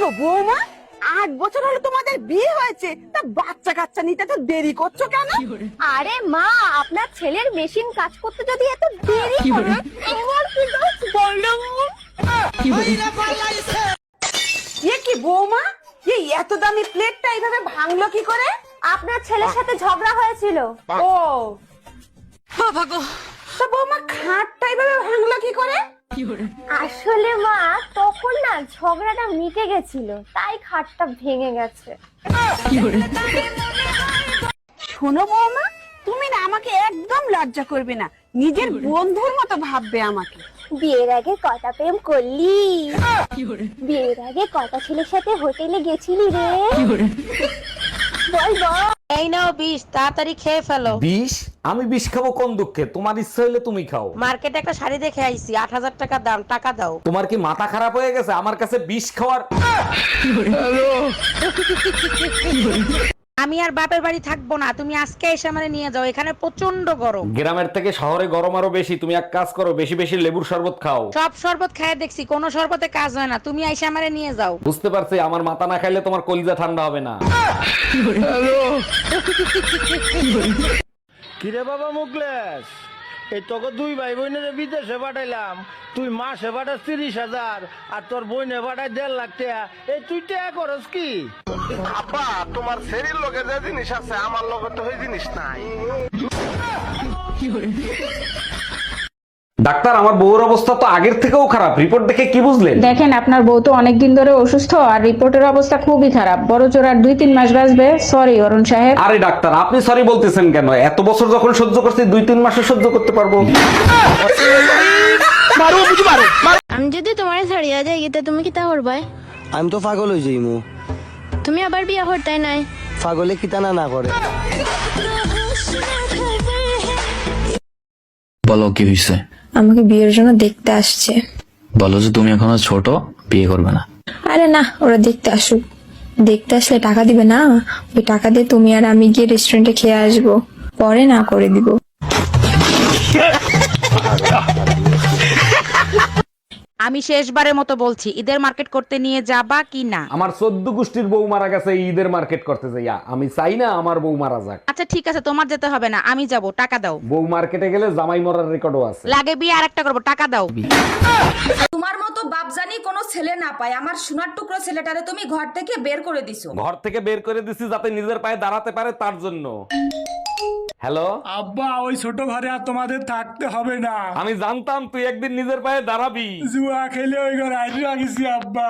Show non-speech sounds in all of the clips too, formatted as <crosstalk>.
গো বৌমা আট বছর হলো তোমাদের বিয়ে হয়েছে তা বাচ্চা কাচ্চা নিতে তো দেরি করছ কেন? আরে মা আপনার ছেলের মেশিন কাজ করতে যদি এত দেরি করে আমার এ কি বৌমা? এই এত দামি প্লেটটা এইভাবে ভাঙলো কি করে? আপনার ছেলের সাথে ঝগড়া হয়েছিল। ও। তা বৌমা খাটটা এইভাবে ভাঙলো কি করে? আসলে মা তখন না ঝগড়াটা মিটে গেছিল তাই খাটটা ভেঙে গেছে। শোনো বৌমা তুমি না আমাকে একদম লজ্জা করবে না। নিজের বন্ধুর মতো ভাববে আমাকে। বিয়ের আগে কটা প্রেম করলি? বিয়ের আগে কটা ছেলের সাথে হোটেলে গেছিলি রে? বল বল। এই নাও বিষ তাড়াতাড়ি খেয়ে ফেলো। বিষ? আমি বিষ খাব কোন দুঃখে? তোমার ইচ্ছা হইলে তুমি খাও। মার্কেটে একটা শাড়ি দেখে আইছি আট হাজার টাকা দাম টাকা দাও। তোমার কি মাথা খারাপ হয়ে গেছে? আমার কাছে বিষ খাওয়ার আমি আর বাপের বাড়ি থাকব না তুমি আজকে এসে আমারে নিয়ে যাও এখানে প্রচণ্ড গরম। গ্রামের থেকে শহরে গরম আরও বেশি তুমি এক কাজ করো বেশি বেশি লেবুর শরবত খাও। সব শরবত খায় দেখছি কোনো শরবতে কাজ হয় না তুমি এসে আমারে নিয়ে যাও। বুঝতে পারছি আমার মাথা না খাইলে তোমার কলিজা ঠান্ডা হবে না। কিরে বাবা মুকলেশ? এই তোকে দুই ভাই বোনের বিদেশে পাঠাইলাম। তুই মাসে পাঠাস তিরিশ হাজার আর তোর বোনে পাঠাই দেড় লাখ টাকা। এই তুই টাকা করস কি? আব্বা তোমার শরীর লোকে যে জিনিস আছে আমার লোকের তো ওই জিনিস নাই। ডাক্তার আমার বউর অবস্থা তো আগের থেকেও খারাপ। রিপোর্ট দেখে কি বুঝলেন? দেখেন আপনার বউ তো অনেকদিন ধরে অসুস্থ আর রিপোর্টের অবস্থা খুবই খারাপ। বড় জোর আর দুই তিন মাস বাঁচবে। সরি অরুণ সাহেব। আরে ডাক্তার আপনি সরি বলতেছেন কেন? এত বছর যখন সহ্য করছি দুই তিন মাসে সহ্য করতে পারব। আমি যদি তোমার ছাড়িয়া যাই গিয়ে তুমি কি তা করবাই আমি তো পাগল হয়ে যাইমু। তুমি আবার বিয়া করতে নাই? পাগলে কি কিতানা না করে। বলো কি হয়েছে আমাকে বিয়ের জন্য দেখতে আসছে। বলো যে তুমি এখনও ছোট বিয়ে করবে না। আরে না ওরা দেখতে আসুক। দেখতে আসলে টাকা দিবে না। ওই টাকা দিয়ে তুমি আর আমি গিয়ে রেস্টুরেন্টে খেয়ে আসব। পরে না করে দিব। আমি শেষবারের মতো বলছি ঈদের মার্কেট করতে নিয়ে যাবা কি না? আমার চোদ্দ গোষ্ঠীর বউ মারা গেছে এই ঈদের মার্কেট করতে যাইয়া। আমি চাই না আমার বউ মারা যাক। আচ্ছা ঠিক আছে তোমার যেতে হবে না আমি যাব টাকা দাও। বউ মার্কেটে গেলে জামাই মরার রেকর্ডও আছে। লাগে বিয়ে আর একটা করব টাকা দাও। তোমার মতো বাপ জানি কোনো ছেলে না পায় আমার সোনার টুকরো ছেলেটারে তুমি ঘর থেকে বের করে দিছো। ঘর থেকে বের করে দিছি যাতে নিজের পায়ে দাঁড়াতে পারে তার জন্য। হ্যালো? আব্বা ওই ছোট ঘরে আর তোমাদের থাকতে হবে না। আমি জানতাম তুই একদিন নিজের পায়ে দাঁড়াবি। জুয়া খেলে ওই ঘরে আইডি রাখিছি আব্বা।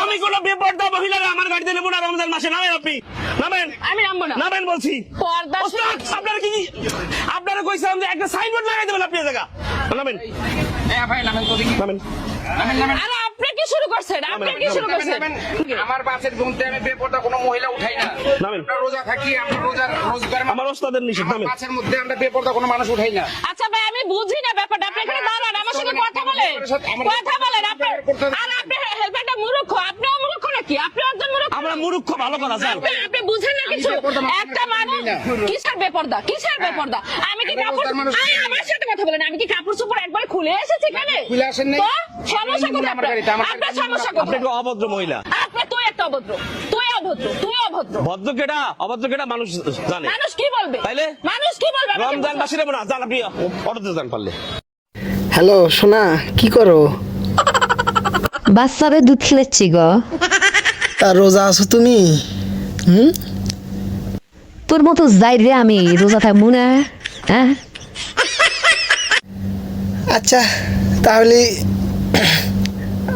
আমি কোন বেপর্দা মহিলা আমার গাড়িতে নেব না রমজান মাসে। নামেন আপনি। নামেন। আমি নামবো না। নামেন বলছি। আপনারা কি আপনারা কইছিলাম যে একটা সাইনবোর্ড লাগাই দেবেন আপনি এ জায়গা। নামেন। নামেন কি শুরু করছেন আপনি কি শুরু করছেন আমার বাসের গুনতে আমি বেপরদা কোনো মহিলা উঠাই না। নামেন রোজা থাকি আমরা রোজা রোজগার আমার ওস্তাদের নিষেধ নামেন বাসের মধ্যে আমরা বেপরদা কোনো মানুষ উঠাই না। আচ্ছা ভাই আমি বুঝি না ব্যাপারটা। আপনি এখানে দাঁড়ান আমার সাথে কথা বলেন। কথা বলেন আপনি আর আপনি হেলমেটটা মূর্খ আপনিও মূর্খ নাকি আপনি একজন মূর্খ আমরা মূর্খ ভালো কথা জান আপনি বুঝেন না কিছু। একটা মানুষ কিসের বেপরদা? কিসের বেপরদা? আমি কি কাপড় আমার সাথে কথা বলেন আমি কি কাপড় চোপড় একবার খুলে এসেছি এখানে? খুলে আসেন নাই? সমস্যা কোথায়? আমার গাড়িতে, আমার আপনার গাড়িতে সমস্যা আপনি অভদ্র মহিলা। আপনি তুই একটা অভদ্র। তুই অভদ্র তুই অভদ্র। ভদ্র কেটা অভদ্র কেটা মানুষ জানে। মানুষ কি বলবে? তাইলে? মানুষ কি বলবে? রমজান বুঝাও। মাসিরে না জান আপনি অটোতে যান পারলে। হ্যালো সোনা কি করো? বাচ্চারে দুধ খেলেছি গো। তা রোজা আছো তুমি? হুম? তোর মতো যাই রে আমি রোজা থাকব না হ্যাঁ? আচ্ছা তাহলে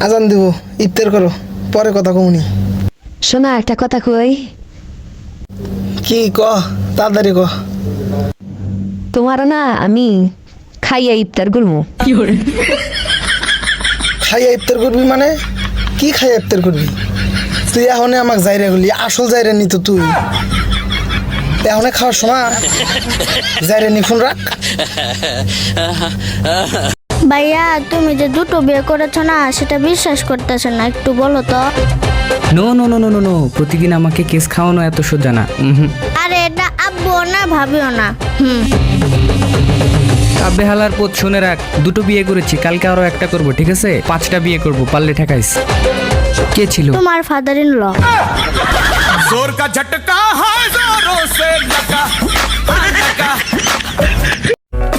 আজান দিব ইফতার করো পরে কথা কমুনি শোনা একটা কথা কই। কি ক তাড়াতাড়ি ক। তোমার না আমি খাইয়া ইফতার করব। খাইয়া ইফতার করবি মানে? কি খাইয়া ইফতার করবি? তুই এখন আমাকে যাইরে গলি আসল যাইরে নি তো তুই। এখন খাওয়ার সময়। যাইরে নি ফোন রাখ। ভাইয়া তুমি যে দুটো বিয়ে করেছ না সেটা বিশ্বাস করতেছে না একটু বলো তো। No no no no no no প্রতিদিন আমাকে কেস খাওয়ানো এত সোজা না। উহুম। আরে এটা আব্বুও না ভাবিও না। হুম। কাব্যে হালার পথ শুনে রাখ দুটো বিয়ে করেছি কালকে আরও একটা করব ঠিক আছে? পাঁচটা বিয়ে করব পারলে ঠেকাইস। কে ছিল? তোমার ফাদার ইন ল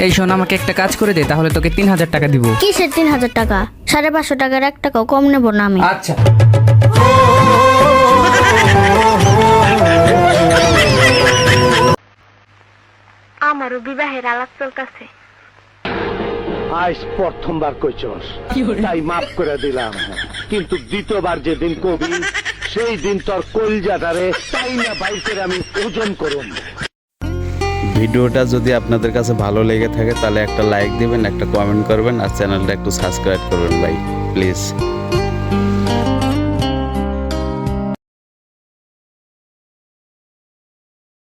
এই শোন আমাকে একটা কাজ করে দে তাহলে তোকে তিন হাজার টাকা দিব। কিসের তিন হাজার টাকা? সাড়ে পাঁচশো টাকার এক টাকাও কম নেব না আমি। আচ্ছা। আমারও বিবাহের আলাপ চলতেছে। আজ প্রথমবার কইছস। তাই মাফ করে দিলাম। কিন্তু দ্বিতীয়বার যেদিন কবি <laughs> সেই দিন তোর কলজাটারে তাই না বাইর আমি ওজন করুন ভিডিওটা যদি আপনাদের কাছে ভালো লেগে থাকে তাহলে একটা লাইক দিবেন একটা কমেন্ট করবেন আর চ্যানেলটা একটু সাবস্ক্রাইব করবেন ভাই প্লিজ